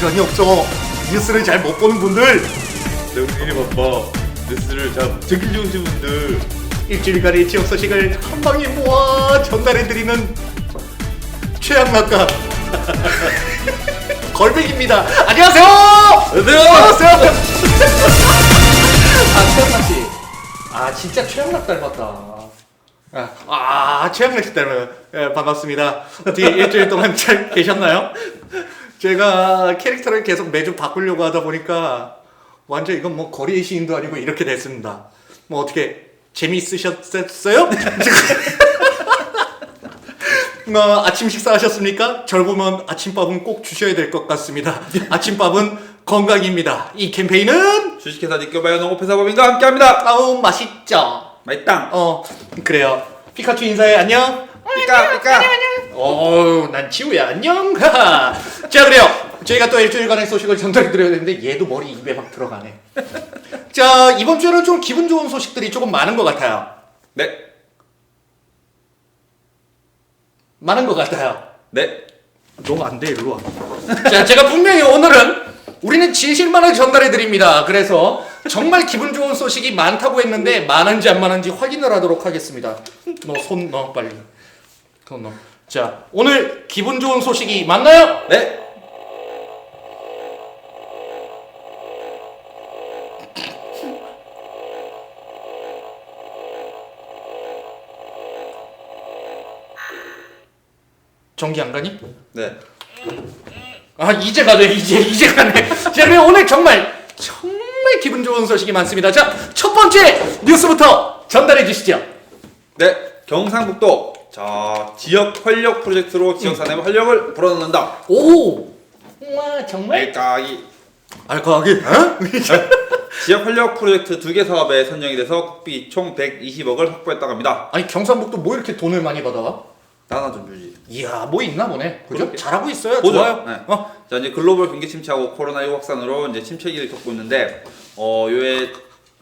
시간이 없어. 뉴스를 잘 못 보는 분들, 정신이 바빠 뉴스를 잘 듣기 좋으신 분들 일주일간의 지역 소식을 한 방에 모아 전달해드리는 최양락가 걸백입니다. 안녕하세요. 안녕하세요. 아 최양락 씨, 아 진짜 최양락 닮았다. 아, 아 최양락 씨 닮아요. 예, 반갑습니다. 어떻게 일주일 동안 잘 계셨나요? 제가 캐릭터를 계속 매주 바꾸려고 하다 보니까 완전 이건 뭐 거리의 시인도 아니고 이렇게 됐습니다. 뭐 어떻게 재미있으셨어요? 어, 아침 식사하셨습니까? 절 보면 아침밥은 꼭 주셔야 될 것 같습니다. 아침밥은 건강입니다. 이 캠페인은 주식회사 니껴바이오 농업회사법인과 함께합니다 아우 맛있죠. 맛있당 어 그래요. 피카츄 인사해 안녕. 삐까 삐까 어우 난 지우야 안녕. 자 그래요. 저희가 또 일주일간의 소식을 전달해드려야 되는데 얘도 머리 입에 막 들어가네. 자 이번 주에는 좀 기분 좋은 소식들이 조금 많은 것 같아요. 네 많은 것 같아요. 네. 너무 안 돼, 일로 와. 자, 제가 분명히 오늘은 우리는 진실만을 전달해 드립니다. 그래서 정말 기분 좋은 소식이 많다고 했는데 많은지 안 많은지 확인을 하도록 하겠습니다. 너 손 넣어 빨리. 손 넣어. 자, 오늘 기분 좋은 소식이 맞나요? 네. 전기 안 가니? 네. 아, 이제 가네. 이제 이제 가네. 자, 그럼 오늘 정말 정말 기분 좋은 소식이 많습니다. 자, 첫 번째 뉴스부터 전달해 주시죠. 네. 경상북도 자 지역 활력 프로젝트로 지역 산업의 활력을 불어넣는다. 오! 와, 정말 알까기 알까기? 어? 지역 활력 프로젝트 두 개 사업에 선정이 돼서 국비 총 120억을 확보했다고 합니다. 아니 경상북도 뭐 이렇게 돈을 많이 받아? 나나 좀 주지. 이야 뭐 있나 보네. 그죠? 그렇게. 잘하고 있어요. 보죠. 좋아요. 네. 어. 자 이제 글로벌 경기 침체하고 코로나19 확산으로 이제 침체기를 겪고 있는데 어 요에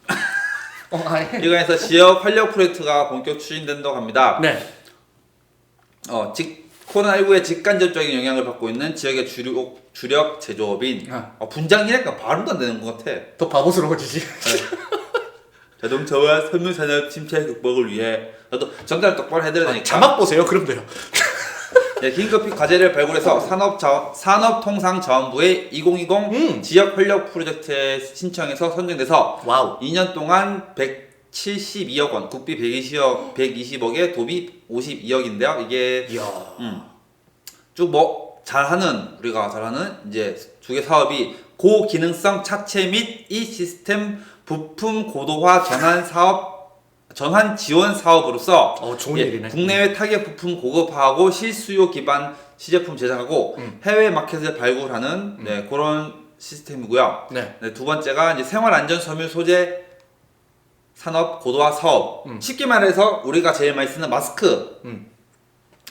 어, 아니. 이거에서 지역 활력 프로젝트가 본격 추진된다고 합니다. 네. 어, 직 코로나19의 직간접적인 영향을 받고 있는 지역의 주력 주력 제조업인 아. 어, 분장이니까 발음도 안 되는 것 같아. 더 바보스러워지지. 자동차와 섬유 산업 침체 극복을 위해 저도 정답을 똑바로 해드려야 되니까 자막 보세요. 그럼 돼요. 네, 긴급히 과제를 발굴해서 산업 산업통상자원부의 2020 음. 지역 활력 프로젝트에 신청해서 선정돼서 와우. 2년 동안 172억 원, 국비 120억 120억에 도비 52억인데요. 이게 이야. 쭉뭐 잘하는 우리가 잘하는 이제 두 개 사업이 고기능성 차체 및 이 시스템 부품 고도화 전환 사업 전환 지원 사업으로서 어 좋은 예, 일이네. 국내외 타겟 부품 고급화하고 실수요 기반 시제품 제작하고 음. 해외 마켓을 발굴하는 네, 그런 시스템이고요. 네. 네, 두 번째가 이제 생활 안전 섬유 소재 산업 고도화 사업. 음. 쉽게 말해서 우리가 제일 많이 쓰는 마스크. 음.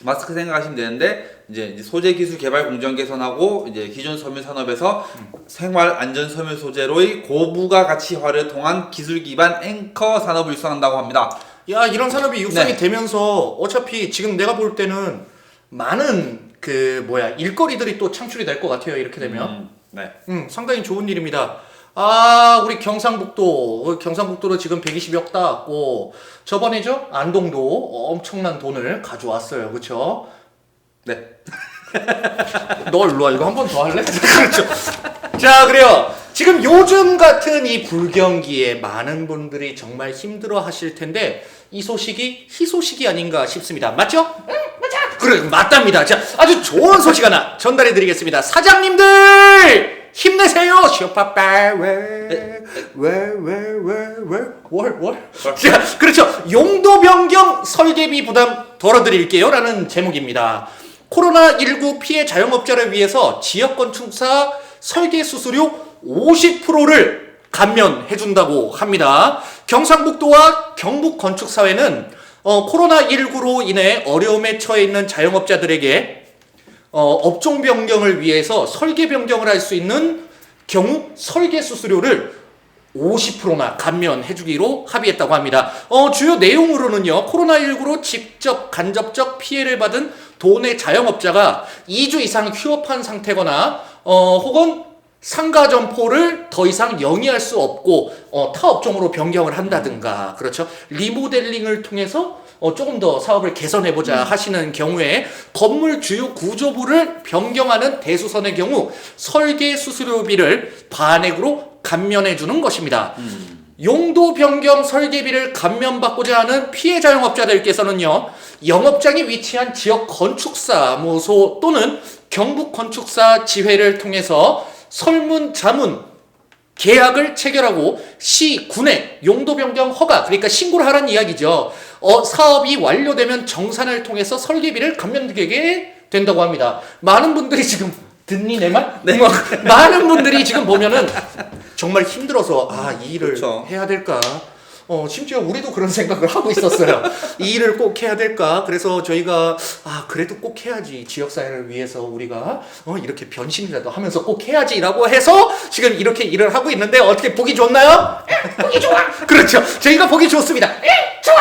마스크 생각하시면 되는데 이제 소재 기술 개발 공정 개선하고 이제 기존 섬유 산업에서 음. 생활 안전 섬유 소재로의 고부가 가치화를 통한 기술 기반 앵커 산업을 육성한다고 합니다. 야 이런 산업이 육성이 네. 되면서 어차피 지금 내가 볼 때는 많은 그 뭐야 일거리들이 또 창출이 될 것 같아요. 이렇게 되면. 음, 네. 음, 상당히 좋은 일입니다. 아, 우리 경상북도, 어, 경상북도로 지금 120억 따왔고, 저번에죠? 안동도 엄청난 돈을 가져왔어요. 그쵸? 네. 너 일로 와. 이거 한 번 더 할래? 그렇죠. 자, 그래요. 지금 요즘 같은 이 불경기에 많은 분들이 정말 힘들어 하실 텐데, 이 소식이 희소식이 아닌가 싶습니다. 맞죠? 응, 맞아. 그래, 맞답니다. 자, 아주 좋은 소식 하나 전달해 드리겠습니다. 사장님들! 힘내세요! 쇼파빠, 왜, 왜, 왜, 왜, 왜, 월, 월. 자, 그렇죠. 용도 변경 설계비 부담 덜어드릴게요. 라는 제목입니다. 코로나19 피해 자영업자를 위해서 지역 건축사 설계 수수료 50%를 감면해준다고 합니다. 경상북도와 경북 건축사회는 어, 코로나19로 인해 어려움에 처해 있는 자영업자들에게 어, 업종 변경을 위해서 설계 변경을 할 수 있는 경우 설계 수수료를 50%나 감면해 주기로 합의했다고 합니다. 어, 주요 내용으로는요, 코로나19로 직접 간접적 피해를 받은 도내 자영업자가 2주 이상 휴업한 상태거나 어, 혹은 상가 점포를 더 이상 영위할 수 없고 어, 타 업종으로 변경을 한다든가 그렇죠? 리모델링을 통해서 어, 조금 더 사업을 개선해 보자 하시는 경우에 건물 주요 구조부를 변경하는 대수선의 경우 설계 수수료비를 반액으로 감면해 주는 것입니다. 용도 변경 설계비를 감면받고자 하는 피해자 영업자들께서는요, 영업장이 위치한 지역 건축사무소 또는 경북 건축사 지회를 통해서 설문 자문 계약을 체결하고 시, 군에 용도 변경 허가, 그러니까 신고를 하라는 이야기죠. 어, 사업이 완료되면 정산을 통해서 설계비를 감면되게 된다고 합니다. 많은 분들이 지금 듣니 내 말? 네. 많은 분들이 지금 보면은 정말 힘들어서 아, 이 일을 그렇죠. 해야 될까? 어, 심지어 우리도 그런 생각을 하고 있었어요. 이 일을 꼭 해야 될까? 그래서 저희가, 아, 그래도 꼭 해야지. 지역사회를 위해서 우리가, 어, 이렇게 변신이라도 하면서 꼭 해야지라고 해서 지금 이렇게 일을 하고 있는데 어떻게 보기 좋나요? 에, 보기 좋아! 그렇죠. 저희가 보기 좋습니다. 에, 좋아!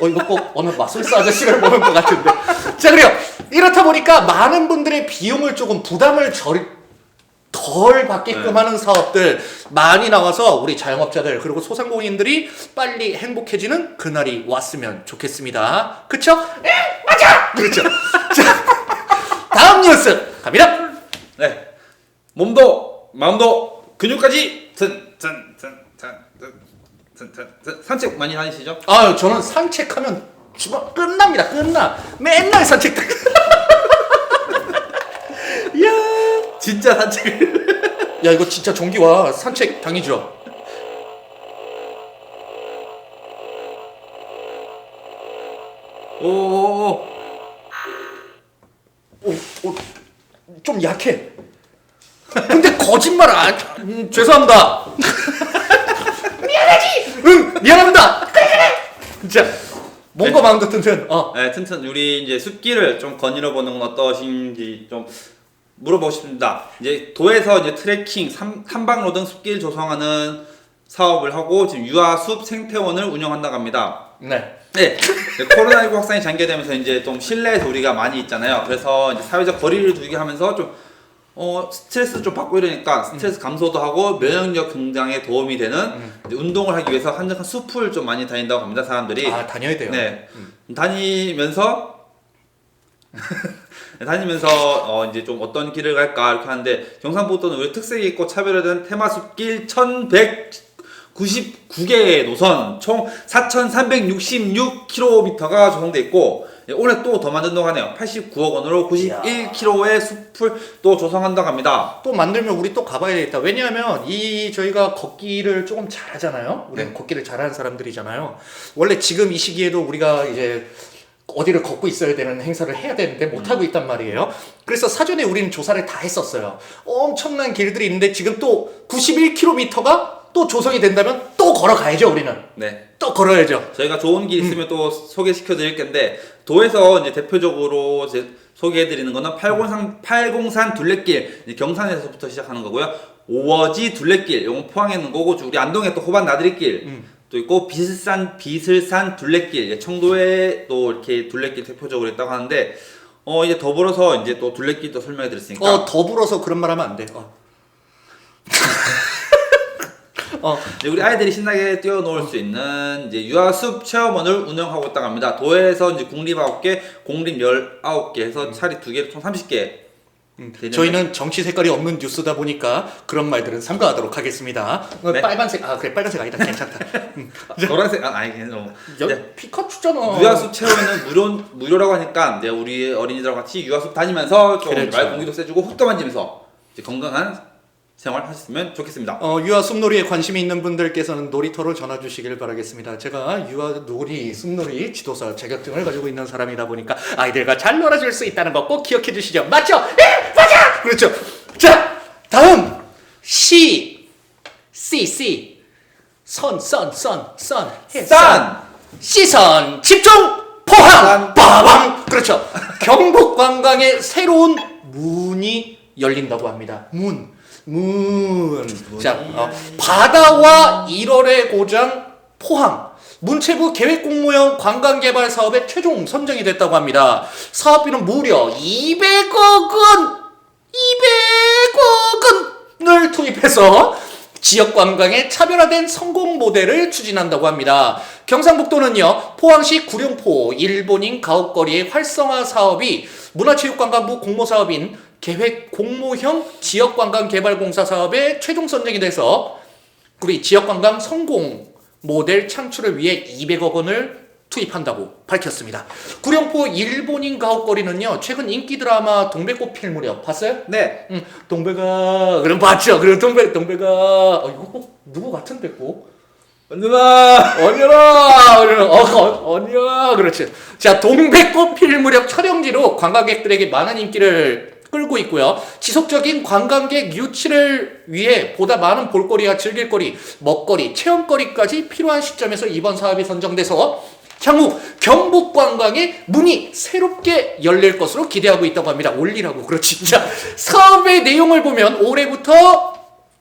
어, 이거 꼭 어느 마술사 아저씨를 보는 것 같은데. 자, 그래요. 이렇다 보니까 많은 분들의 비용을 조금 부담을 절, 덜 받게끔 네. 하는 사업들 많이 나와서 우리 자영업자들 그리고 소상공인들이 빨리 행복해지는 그날이 왔으면 좋겠습니다. 그쵸? 예, 맞아! 그렇죠. 자, 다음 뉴스 갑니다. 네. 몸도 마음도 근육까지 튼튼튼튼튼튼튼 산책 많이 다니시죠? 아유, 저는 산책하면 주말 끝납니다. 끝나. 맨날 산책. 이야. 진짜 산책. 야, 이거 진짜 전기 와 산책 당이죠. 오오오. 오, 오, 좀 약해. 근데 거짓말 안, 음, 죄송합니다. 미안하지? 응, 미안합니다. 그래, 그래. 진짜, 몸과 마음도 튼튼, 어. 네, 튼튼 우리 이제 숲길을 좀 거닐어 보는 건 어떠신지 좀 물어보고 싶습니다. 이제 도에서 이제 트레킹, 삼, 탐방로 등 숲길 조성하는 사업을 하고 지금 유아숲 생태원을 운영한다고 합니다. 네. 네, 이제 코로나19 확산이 장기되면서 이제 좀 실내에서 우리가 많이 있잖아요. 그래서 이제 사회적 거리를 두게 하면서 좀 어, 스트레스 좀 받고 이러니까 스트레스 감소도 하고 면역력 긍장에 도움이 되는 이제 운동을 하기 위해서 한적한 숲을 좀 많이 다닌다고 합니다, 사람들이. 아, 다녀야 돼요. 네. 다니면서 다니면서 어 이제 좀 어떤 길을 갈까 이렇게 하는데 경상북도는 우리 특색이 있고 차별화된 테마 숲길 1199개의 노선 총 4,366km가 조성돼 있고 예, 올해 또 더 만든다고 하네요. 89억 원으로 91km의 숲을 또 조성한다고 합니다. 또 만들면 우리 또 가봐야 되겠다. 왜냐하면 이 저희가 걷기를 조금 잘하잖아요. 우리는 네. 걷기를 잘하는 사람들이잖아요. 원래 지금 이 시기에도 우리가 이제 어디를 걷고 있어야 되는 행사를 해야 되는데 못 하고 있단 말이에요. 그래서 사전에 우리는 조사를 다 했었어요. 엄청난 길들이 있는데 지금 또 91km가 또 조성이 된다면 또 걸어가야죠. 우리는 네. 또 걸어야죠. 저희가 좋은 길 있으면 또 소개시켜 드릴 건데 도에서 이제 대표적으로 이제 소개해 드리는 거는 팔공산 팔공산 둘레길 이제 경산에서부터 시작하는 거고요. 오어지 둘레길 요건 포항에 있는 거고 우리 안동에 또 호반 나들이길 음. 또 있고 비슬산 비슬산 둘레길 청도에 또 이렇게 둘레길 대표적으로 있다고 하는데 어 이제 더불어서 이제 또 둘레길도 설명해 드렸으니까 어 더불어서 그런 말 하면 안 돼. 어. 어. 이제 우리 아이들이 신나게 뛰어놀 수 있는 이제 유아숲 체험원을 운영하고 있다고 합니다. 도에서 이제 국립 9개, 공립 19개 해서 차리 2개, 총 30개. 음, 되는- 저희는 정치 색깔이 없는 뉴스다 보니까 그런 말들은 삼가하도록 하겠습니다. 어, 네. 빨간색 아 그래 빨간색 아니다 괜찮다. 음. 노란색 아 아니 괜찮아. 여, 네. 피카츄잖아. 유아숲 체험은 무료 무료라고 하니까 이제 우리 어린이들과 같이 유아숲 다니면서 좀 그렇죠. 말 공기도 세주고 흙도 만지면서 이제 건강한 생활 하셨으면 좋겠습니다. 어, 유아 숲놀이에 관심이 있는 분들께서는 놀이터로 전화 주시길 바라겠습니다. 제가 유아 놀이, 숲놀이 지도사 자격증을 가지고 있는 사람이다 보니까 아이들과 잘 놀아줄 수 있다는 거 꼭 기억해 주시죠. 맞죠? 네, 맞아! 그렇죠. 자, 다음 시, C, C, 선, 선, 선, 선, 해, 싼 시선 집중 포항 빠밤 그렇죠 경북 관광의 새로운 문이 열린다고 합니다 문 문 자 어, 바다와 1월의 고장 포항. 문체부 계획공모형 관광개발 사업에 최종 선정이 됐다고 합니다. 사업비는 무려 200억 원 200억 투입해서 지역 관광의 차별화된 성공 모델을 추진한다고 합니다. 경상북도는요, 포항시 구룡포 일본인 가옥거리의 활성화 사업이 문화체육관광부 공모 사업인 계획 공모형 지역관광개발공사 사업에 최종 선정이 돼서 우리 지역관광 성공 모델 창출을 위해 200억 원을 투입한다고 밝혔습니다. 구룡포 일본인 가옥거리는요, 최근 인기 드라마 동백꽃 필 무렵 봤어요? 네. 응, 동백아. 그럼 봤죠? 그럼 동백, 동백아. 어, 이거 꼭 누구 같은데 꼭? 누나. 언니라! 언니라! 어, 어, 언니라! 그렇지. 자, 동백꽃 필 무렵 촬영지로 관광객들에게 많은 인기를 끌고 있고요. 지속적인 관광객 유치를 위해 보다 많은 볼거리와 즐길거리, 먹거리, 체험거리까지 필요한 시점에서 이번 사업이 선정돼서 향후 경북 관광의 문이 새롭게 열릴 것으로 기대하고 있다고 합니다. 올리라고. 그렇지. 자, 사업의 내용을 보면 올해부터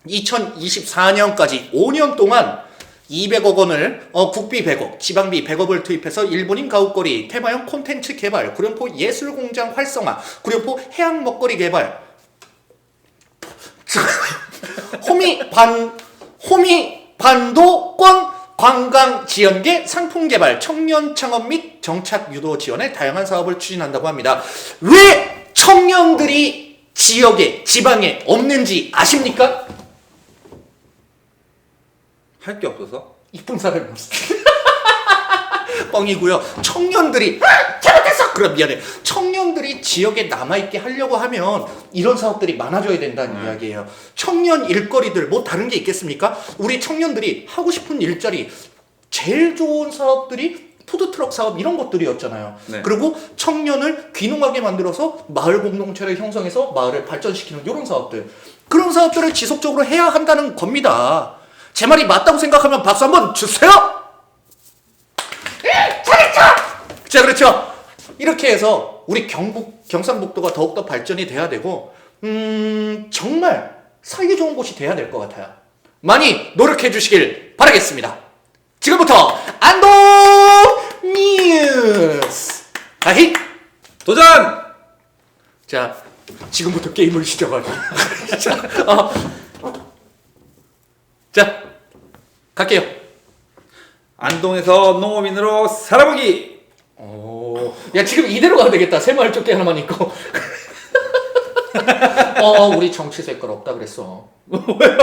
2024년까지 5년 동안 200억 원을 어, 국비 100억, 지방비 100억을 투입해서 일본인 가옥거리, 테마형 콘텐츠 개발, 구룡포 예술공장 활성화, 구룡포 해양 먹거리 개발, 호미 반 호미 반도권 관광 지연계 상품 개발, 청년 창업 및 정착 유도 지원의 다양한 사업을 추진한다고 합니다. 왜 청년들이 지역에 지방에 없는지 아십니까? 할 게 없어서. 이쁜 사람이 없어. 뻥이고요. 청년들이 아, 잘못했어. 그럼 미안해. 청년들이 지역에 남아 있게 하려고 하면 이런 사업들이 많아져야 된다는 이야기예요. 청년 일거리들 뭐 다른 게 있겠습니까? 우리 청년들이 하고 싶은 일자리 제일 좋은 사업들이 푸드트럭 사업 이런 것들이었잖아요. 네. 그리고 청년을 귀농하게 만들어서 마을 공동체를 형성해서 마을을 발전시키는 이런 사업들. 그런 사업들을 지속적으로 해야 한다는 겁니다. 제 말이 맞다고 생각하면 박수 한번 주세요! 예, 잘했죠! 자, 그렇죠. 이렇게 해서 우리 경북, 경상북도가 더욱더 발전이 돼야 되고, 음, 정말 살기 좋은 곳이 돼야 될 것 같아요. 많이 노력해 주시길 바라겠습니다. 지금부터 안동 뉴스! 아히! 도전. 자, 지금부터 게임을 시작하자. 자, 어. 자, 갈게요. 안동에서 농업인으로 살아보기. 오, 야 지금 이대로 가도 되겠다. 새마을 조끼 하나만 입고. 어, 우리 정치 색깔 없다 그랬어. 왜요?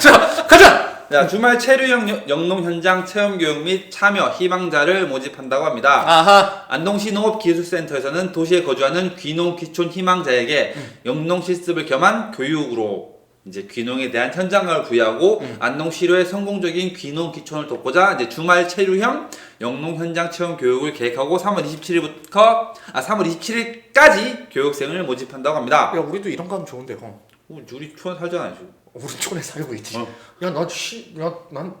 자, 가자. 자, 주말 체류형 영- 영농 현장 체험 교육 및 참여 희망자를 모집한다고 합니다. 아하. 안동시 농업기술센터에서는 도시에 거주하는 귀농 귀촌 희망자에게 영농 실습을 겸한 교육으로 이제 귀농에 대한 현장감을 부여하고 안동시로의 성공적인 귀농 귀촌을 돕고자 이제 주말 체류형 영농 현장 체험 교육을 계획하고 3월 27일부터 아 3월 27일까지 교육생을 모집한다고 합니다. 야, 우리도 이런 거 하면 좋은데, 어. 어, 우리 촌 살잖아요 지금. 우리 촌에 살고 있지. 어. 야, 난 시, 야, 난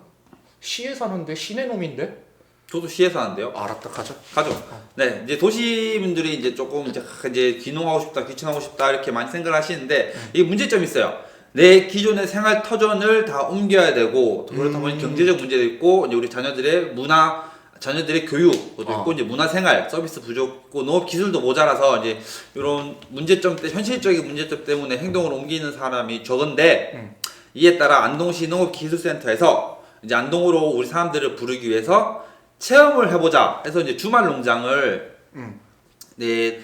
시에 사는데 시내 놈인데. 저도 시에서 하는데요. 알았다, 가자. 가죠. 네, 이제 도시 분들이 이제 조금 이제 아, 이제 귀농하고 싶다, 귀촌하고 싶다 이렇게 많이 생각을 하시는데 이게 문제점이 있어요. 내 기존의 생활 터전을 다 옮겨야 되고 또 그렇다 보니 음. 경제적 문제도 있고 이제 우리 자녀들의 문화 자녀들의 교육도 어. 있고 이제 문화생활 서비스 부족, 고 농업 기술도 모자라서 이제 이런 문제점 때 현실적인 문제점 때문에 행동을 옮기는 사람이 적은데 음. 이에 따라 안동시 농업기술센터에서 이제 안동으로 우리 사람들을 부르기 위해서 체험을 해보자 해서 이제 주말 농장을 음. 네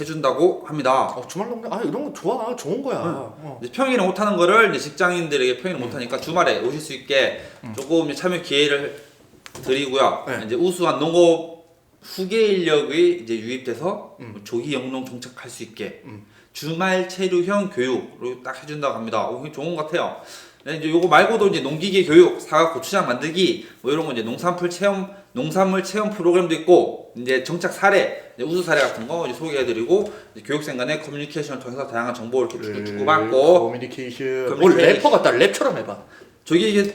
해준다고 합니다. 어, 주말 농장, 아, 이런 거 좋아. 좋은 거야. 어. 이제 평일에 못하는 거를 이제 직장인들에게 평일에 못하니까 주말에 오실 수 있게 조금 이제 참여 기회를 드리고요. 네. 이제 우수한 농업 후계 인력이 이제 유입돼서 음. 조기 영농 정착할 수 있게 음. 주말 체류형 교육을 딱 해준다고 합니다. 오, 이게 좋은 것 같아요. 네, 이제 요거 말고도 이제 농기계 교육, 사과 고추장 만들기 뭐 이런 거 이제 농산물 체험 농산물 체험 프로그램도 있고 이제 정착 사례, 이제 우수 사례 같은 거 이제 소개해드리고 이제 교육생 간의 커뮤니케이션을 통해서 다양한 정보를 이렇게 주- 주고받고 커뮤니케이션. 오, 커뮤니케이션. 래퍼 같다. 랩처럼 해봐. 조기 이게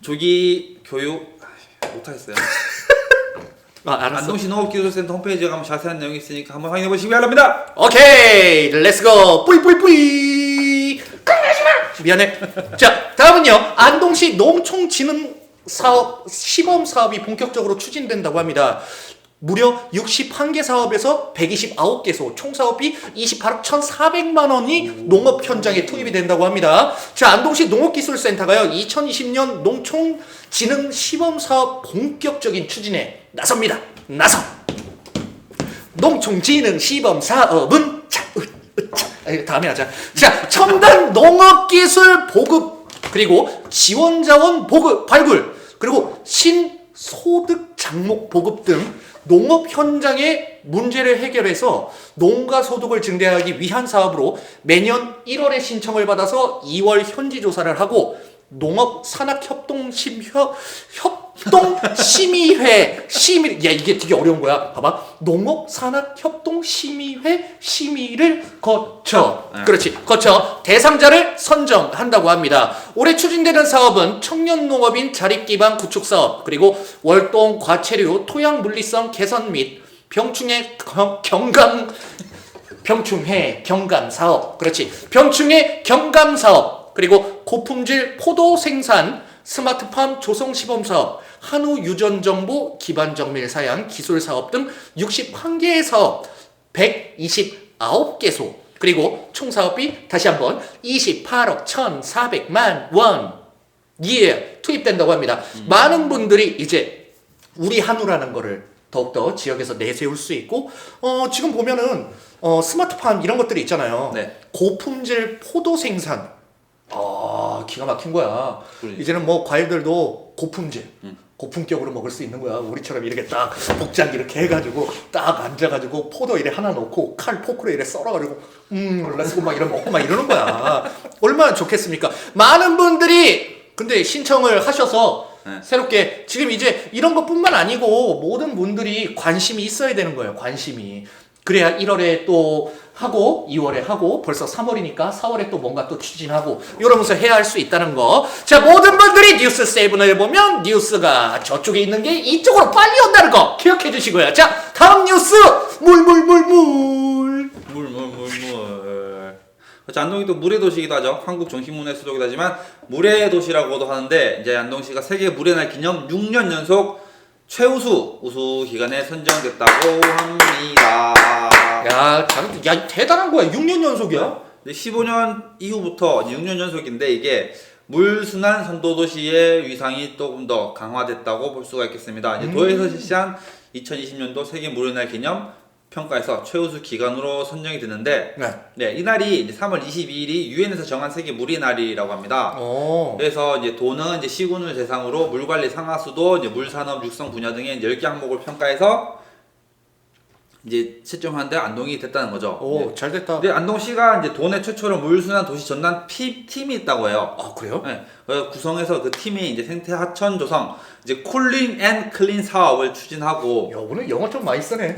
조기 교육 아, 못하겠어요. 아, 알았어. 안동시 농업기술센터 홈페이지에 가면 자세한 내용이 있으니까 한번 확인해 보시기 바랍니다. 오케이, 렛츠고. 뿌이뿌이뿌이. 미안해. 자, 다음은요. 안동시 농촌진흥 사업 시범 사업이 본격적으로 추진된다고 합니다. 무려 61개 사업에서 129개소 총 사업비 28억 1,400만 원이 농업 현장에 투입이 된다고 합니다. 자, 안동시 농업기술센터가요. 2020년 농촌 지능 시범 사업 본격적인 추진에 나섭니다. 나서. 농촌지능 시범 사업은 자, 으, 으, 자. 다음에 하자. 자, 첨단 농업기술 보급 그리고 지원 자원 보급 발굴 그리고 신소득 장목 보급 등 농업 현장의 문제를 해결해서 농가 소득을 증대하기 위한 사업으로 매년 1월에 신청을 받아서 2월 현지 조사를 하고 농업 산학 협동 심협 협동 심의회 심의 야 이게 되게 어려운 거야. 봐봐. 농업 산학 협동 심의회 심의를 거쳐. 네. 그렇지. 거쳐 대상자를 선정한다고 합니다. 올해 추진되는 사업은 청년 농업인 자립 기반 구축 사업, 그리고 월동 과체류 토양 물리성 개선 및 병충해 경- 경감 병충해 경감 사업. 그렇지. 병충해 경감 사업. 그리고 고품질 포도 생산 스마트팜 조성 시범 사업, 한우 유전 정보 기반 정밀 사양 기술 사업 등 61개의 사업 129개소 그리고 총 사업비 다시 한번 28억 1,400만 원 예, 투입된다고 합니다. 많은 분들이 이제 우리 한우라는 거를 더욱더 지역에서 내세울 수 있고 어, 지금 보면은 어, 스마트팜 이런 것들이 있잖아요. 네. 고품질 포도 생산. 아, 기가 막힌 거야. 그래. 이제는 뭐 과일들도 고품질. 음. 고품격으로 먹을 수 있는 거야. 우리처럼 이렇게 딱 복장 이렇게 해가지고 딱 앉아가지고 포도 이래 하나 넣고 칼 포크로 이래 썰어가지고 음 렛츠고 막 이런 먹고 막 이러는 거야. 얼마나 좋겠습니까? 많은 분들이 근데 신청을 하셔서 네. 새롭게 지금 이제 이런 것뿐만 아니고 모든 분들이 관심이 있어야 되는 거예요. 관심이. 그래야 1월에 또 하고 2월에 하고 벌써 3월이니까 4월에 또 뭔가 또 추진하고 이러면서 해야 할 수 있다는 거. 자, 모든 분들이 뉴스 세븐을 보면 뉴스가 저쪽에 있는 게 이쪽으로 빨리 온다는 거 기억해 주시고요. 자, 다음 뉴스 물물물물. 물물물물. 그렇죠. 안동이 또 물의 도시이기도 하죠. 한국 정신문화의 수도이기도 하지만 물의 도시라고도 하는데 이제 안동시가 세계 물의 날 기념 6년 연속 최우수 우수 기간에 선정됐다고 합니다. 야, 잘, 야 대단한 거야. 6년 연속이야. 이제 15년 이후부터 이제 6년 연속인데 이게 물순환 선도 도시의 위상이 조금 더 강화됐다고 볼 수가 있겠습니다. 이제 음. 도에서 실시한 2020년도 세계 물의 날 기념 평가에서 최우수 기간으로 선정이 됐는데 네. 네, 이날이 이제 3월 22일이 유엔에서 정한 세계 물의 날이라고 합니다. 어. 그래서 이제 도는 이제 시군을 대상으로 물 관리 상하수도, 이제 물 산업 육성 분야 등의 10개 항목을 평가해서 이제 채점하는데 안동이 됐다는 거죠. 오, 네. 잘 됐다. 근데 안동시가 이제 도내 최초로 물순환 도시 전담 피, 팀이 있다고 해요. 아, 그래요? 네, 그래서 구성해서 그 팀이 이제 생태 하천 조성, 이제 쿨링 앤 클린 사업을 추진하고 야, 오늘 영어 좀 많이 쓰네.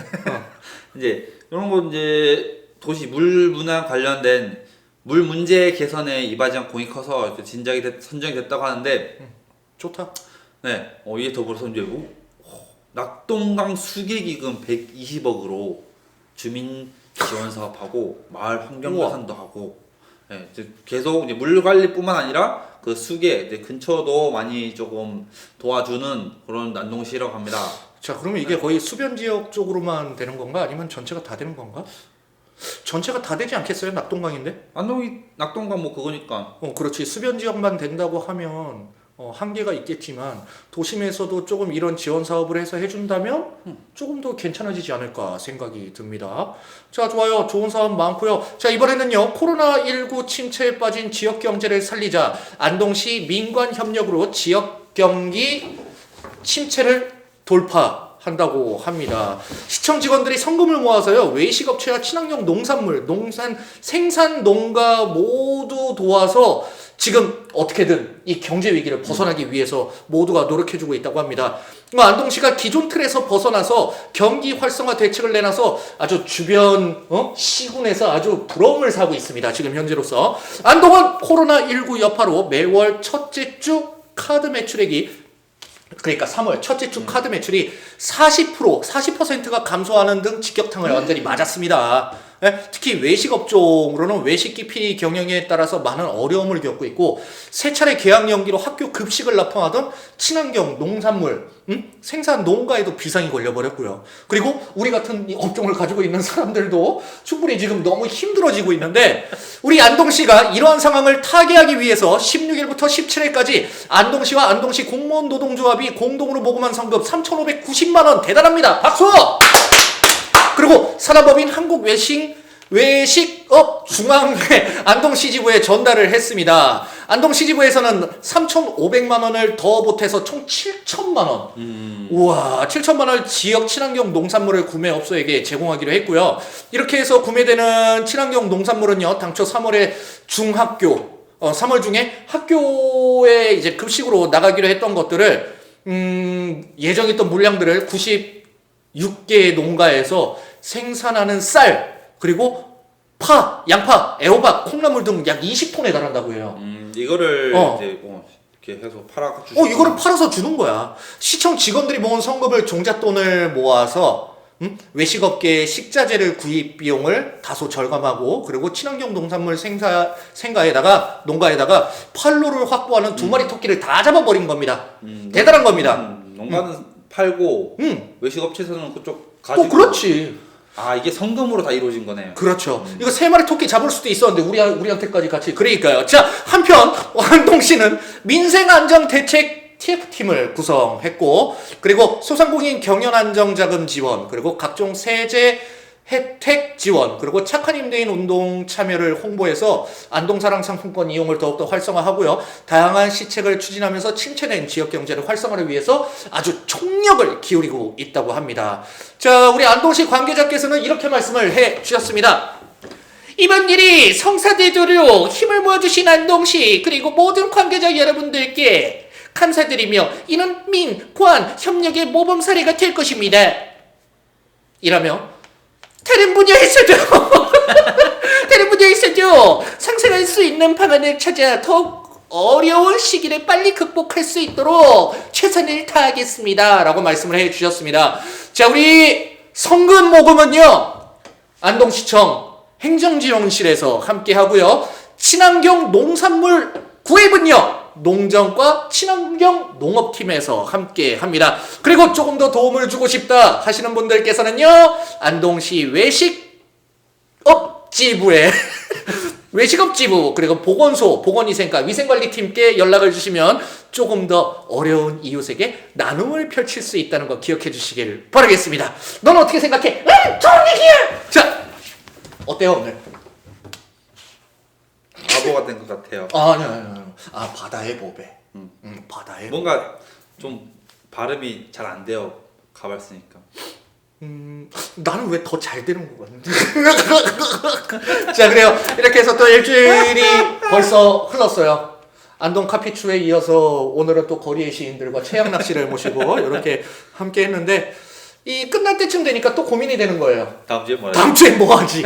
이제 이런 거 이제 도시 물 문화 관련된 물 문제 개선에 이바지한 공이 커서 진작이 됐, 선정이 됐다고 하는데 좋다. 네, 어, 이에 더불어서 이제 오, 어, 낙동강 수계 기금 120억으로 주민 지원 사업하고 마을 환경. 개선도 하고 네, 이제 계속 이제 물 관리뿐만 아니라 그 수계 이제 근처도 많이 조금 도와주는 그런 난동시라고 합니다. 자, 그러면 이게 거의 수변 지역 쪽으로만 되는 건가? 아니면 전체가 다 되는 건가? 전체가 다 되지 않겠어요? 낙동강인데? 안동이 낙동강 뭐 그거니까 어, 그렇지. 수변 지역만 된다고 하면 어, 한계가 있겠지만 도심에서도 조금 이런 지원 사업을 해서 해준다면 조금 더 괜찮아지지 않을까 생각이 듭니다. 자, 좋아요. 좋은 사업 많고요. 자, 이번에는요. 코로나19 침체에 빠진 지역 경제를 살리자 안동시 민관 협력으로 지역 경기 침체를 돌파한다고 합니다. 시청 직원들이 성금을 모아서요 외식 업체와 친환경 농산물, 농산 생산 농가 모두 도와서 지금 어떻게든 이 경제 위기를 벗어나기 위해서 모두가 노력해주고 있다고 합니다. 뭐 안동시가 기존 틀에서 벗어나서 경기 활성화 대책을 내놔서 아주 주변 어? 시군에서 아주 부러움을 사고 있습니다. 지금 현재로서 안동은 코로나 19 여파로 매월 첫째 주 카드 매출액이 그러니까 3월 첫째 주 카드 매출이 40% 40%가 감소하는 등 직격탄을 완전히 맞았습니다. 예? 특히 외식 업종으로는 외식 기피 경영에 따라서 많은 어려움을 겪고 있고 세 차례 계약 연기로 학교 급식을 납품하던 친환경 농산물 음? 생산 농가에도 비상이 걸려버렸고요. 그리고 우리 같은 이 업종을 가지고 있는 사람들도 충분히 지금 너무 힘들어지고 있는데 우리 안동시가 이러한 상황을 타개하기 위해서 16일부터 17일까지 안동시와 안동시 공무원 노동조합이 공동으로 모금한 성금 3,590만 원 대단합니다. 박수! 그리고 산업법인 한국외식 외식업 중앙회 안동시지부에 전달을 했습니다. 안동시지부에서는 3,500만 원을 더 보태서 총 7천만 원. 우와, 7천만 원을 지역 친환경 농산물을 구매업소에게 제공하기로 했고요. 이렇게 해서 구매되는 친환경 농산물은요, 당초 3월에 중학교, 어, 3월 중에 학교에 이제 급식으로 나가기로 했던 것들을, 음, 예정했던 물량들을 96개의 농가에서 생산하는 쌀, 그리고 파, 양파, 애호박, 콩나물 등 약 20톤에 달한다고 해요. 음, 이거를 어. 이제 어, 이렇게 해서 팔아 주시. 어, 이거를 팔아서 주는 거야. 시청 직원들이 모은 성금을 종잣돈을 모아서 음? 외식업계의 식자재를 구입 비용을 다소 절감하고 그리고 친환경 농산물 생사 생가에다가 농가에다가 판로를 확보하는 두 마리 토끼를 다 잡아버린 겁니다. 음, 대단한 겁니다. 음, 농가는 팔고 음, 외식업체에서는 그쪽 가지고. 또 그렇지. 아 이게 성금으로 다 이루어진 거네요. 그렇죠. 이거 세 마리 토끼 잡을 수도 있었는데 우리 우리한테까지 같이 그러니까요. 자 한편 완동 씨는 민생안전대책 TF팀을 구성했고 그리고 소상공인 경연 안정 자금 지원 그리고 각종 세제 혜택 지원 그리고 착한 임대인 운동 참여를 홍보해서 안동사랑 상품권 이용을 더욱더 활성화하고요 다양한 시책을 추진하면서 침체된 지역 경제를 활성화를 위해서 아주 총력을 기울이고 있다고 합니다. 자 우리 안동시 관계자께서는 이렇게 말씀을 해 주셨습니다. 이번 일이 성사되도록 힘을 모아주신 안동시 그리고 모든 관계자 여러분들께 감사드리며 이는 민, 관, 협력의 모범 사례가 될 것입니다. 이라며 다른 분야에서도 다른 분야에서도 상생할 수 있는 방안을 찾아 더욱 어려운 시기를 빨리 극복할 수 있도록 최선을 다하겠습니다. 라고 말씀을 해 주셨습니다. 자, 우리 성금 모금은요, 안동시청 행정지원실에서 함께 하고요. 친환경 농산물 구입은요. 농정과 친환경 농업팀에서 함께 합니다. 그리고 조금 더 도움을 주고 싶다 하시는 분들께서는요. 안동시 외식 업지부에 외식업지부 그리고 보건소 보건위생과 위생관리팀께 연락을 주시면 조금 더 어려운 이웃에게 나눔을 펼칠 수 있다는 거 기억해 주시길 바라겠습니다. 넌 어떻게 생각해? 응, 좋은 얘기야. 자, 어때요 오늘? 바보가 된것 같아요. 아, 아니, 아니, 아니. 아 바다의 보배. 음, 음. 바다의. 뭔가 좀 발음이 잘 안 돼요. 가봤으니까. 음, 나는 왜 더 잘 되는 것 같은데? 자, 그래요. 이렇게 해서 또 일주일이 벌써 흘렀어요. 안동 카피추에 이어서 오늘은 또 거리의 시인들과 최양 낚시를 모시고 이렇게 함께 했는데 이 끝날 때쯤 되니까 또 고민이 되는 거예요. 다음 주에 뭐라? 다음 주에 뭐 하지?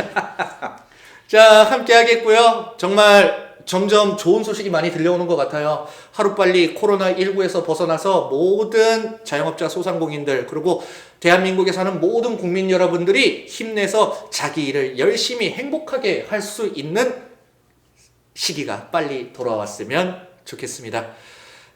자, 함께 하겠고요. 정말 점점 좋은 소식이 많이 들려오는 것 같아요. 하루빨리 코로나19에서 벗어나서 모든 자영업자 소상공인들, 그리고 대한민국에 사는 모든 국민 여러분들이 힘내서 자기 일을 열심히 행복하게 할 수 있는 시기가 빨리 돌아왔으면 좋겠습니다.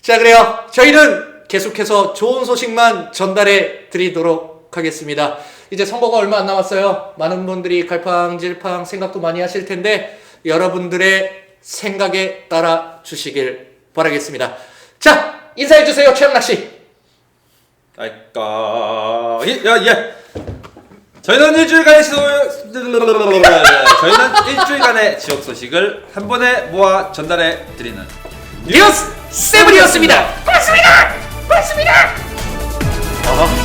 자, 그래요. 저희는 계속해서 좋은 소식만 전달해 드리도록 하겠습니다. 이제 선거가 얼마 안 남았어요. 많은 분들이 갈팡질팡 생각도 많이 하실 텐데 여러분들의 생각에 따라 주시길 바라겠습니다. 자, 인사해 주세요, 최영락 씨. 아까 예, 예. 저희는 일주일간의 시 저희는 일주일간의 지역 소식을 한 번에 모아 전달해 드리는 뉴스 세븐이었습니다. 고맙습니다. 고맙습니다. 고맙습니다.